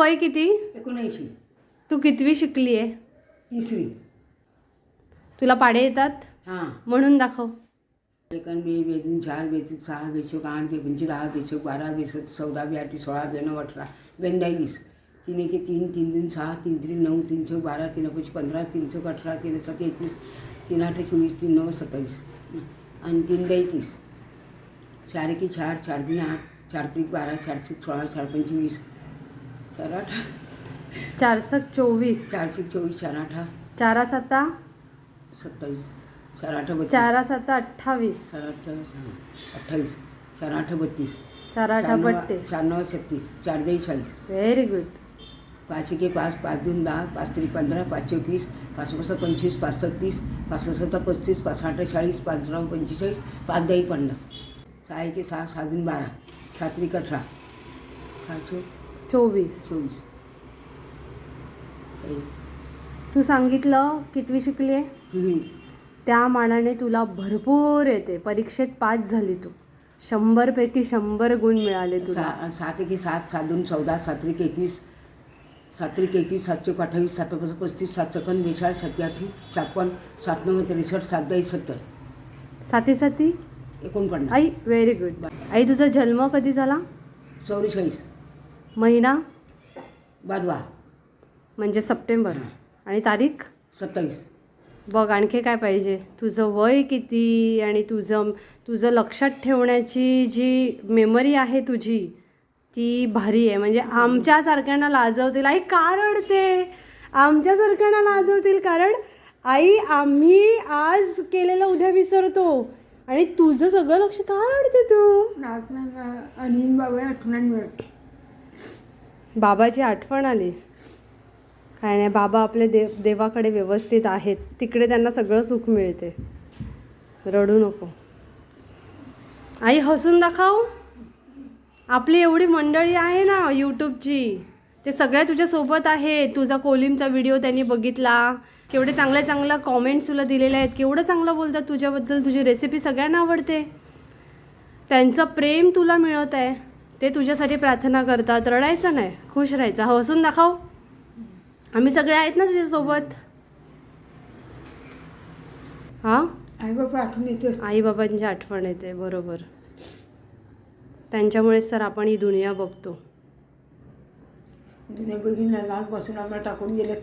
वय किती? एकोणऐंशी. तू कितवी शिकली आहे? तिसरी. तुला पाडे येतात? हां. म्हणून दाखव. एकान बे बेतीन चार बेतीन सहा बेचोक आठ बेपंची दहा बेचोक बारा बेसत चौदा बेआठी सोळा बेनऊ अठरा बेंदाई वीस. तीन एके तीन तीन तीन सहा तीन तीन नऊ तीन चौक बारा तीन पंची पंधरा तीन चौक अठरा तीन सात एकवीस तीन आठ चोवीस तीन नऊ सत्तावीस. आणि तीन दही तीस. चार एके चार चार तीन आठ चार त्रिक बारा चार चौक सोळा चार पंचवीस चार आठ. चोवीस. चार चौक चोवीस चार आठा. चारा सत्ता सत्तावीस. चार आठ बत्तीस. चारा सत्ता अठ्ठावीस. चार आठ अठ्ठावीस. चार आठ बत्तीस. चार आठ चार बत्तीस. चार नऊ छत्तीस. चार दही चाळीस. व्हेरी गुड पाच एके पाच पाच दोन दहा पाच तरी पंधरा पाच चोवीस पाच पाच पंचवीस पाच सत्तीस पाच सत्ता पस्तीस पाच आठ चाळीस पाच नऊ पंचेचाळीस पाच दही पन्नास. सहा एके सहा सहा दोन बारा. सात त्रिक अठरा. सहा चौक चोवीस. तू सांगितलं कितवी शिकली आहे त्या मानाने तुला भरपूर येते. परीक्षेत पास झाली तू. शंभरपैकी शंभर गुण मिळाले तुला. सहा सात एके सात सात दोन चौदा सात त्रिक एकवीस सात त्रिक एकवीस सात चौक अठ्ठावीस सात पस्तीस सात चौकन बेचाळीस सत्याऐंशी छप्पन सात नऊ त्रेसष्ट सात दही सत्तर. साती साती एकोणपन्नास. आई व्हेरी गुड आई तुझा जन्म कधी झाला? चौवेचाळीस. महिना? बादवा म्हणजे सप्टेंबर. आणि तारीख? सत्तावीस. बघ आणखी काय पाहिजे? तुझं वय किती आणि तुझं तुझं लक्षात ठेवण्याची जी मेमरी आहे तुझी ती भारी आहे. म्हणजे आमच्यासारख्यांना लाजवतील. आई का रडते आमच्यासारख्यांना लाजवतील कारण आई आम्ही आज केलेलं उद्या विसरतो. आणि तुझं सगळं लक्ष का रडते तू. आणि बाबा आठवण मिळत बाबाची आठवण आली. काय नाही बाबा आपले देव देवाकडे व्यवस्थित आहेत. तिकडे त्यांना सगळं सुख मिळते. रडू नको. आई हसून दाखव. आपली एवढी मंडळी आहे ना यूट्यूबची ते सगळ्या तुझ्यासोबत आहे. तुझा कोलिमचा व्हिडिओ त्यांनी बघितला. केवढे चांगल्या चांगल्या कॉमेंट्स तुला दिलेले आहेत. केवढं चांगलं बोलतात तुझ्याबद्दल. तुझी रेसिपी सगळ्यांना आवडते. त्यांचं प्रेम तुला मिळत आहे. ते तुझ्यासाठी प्रार्थना करतात. रडायचं नाही. खुश राहायचं. हसून दाखव. आम्ही सगळे आहेत ना तुझ्यासोबत? हां? आई बाबा आठवण येते आईबाबांची आठवण येते. बरोबर. त्यांच्यामुळेच तर आपण ही दुनिया बघतो. जुने बघीन लहानपासून आम्हाला टाकून गेलेत.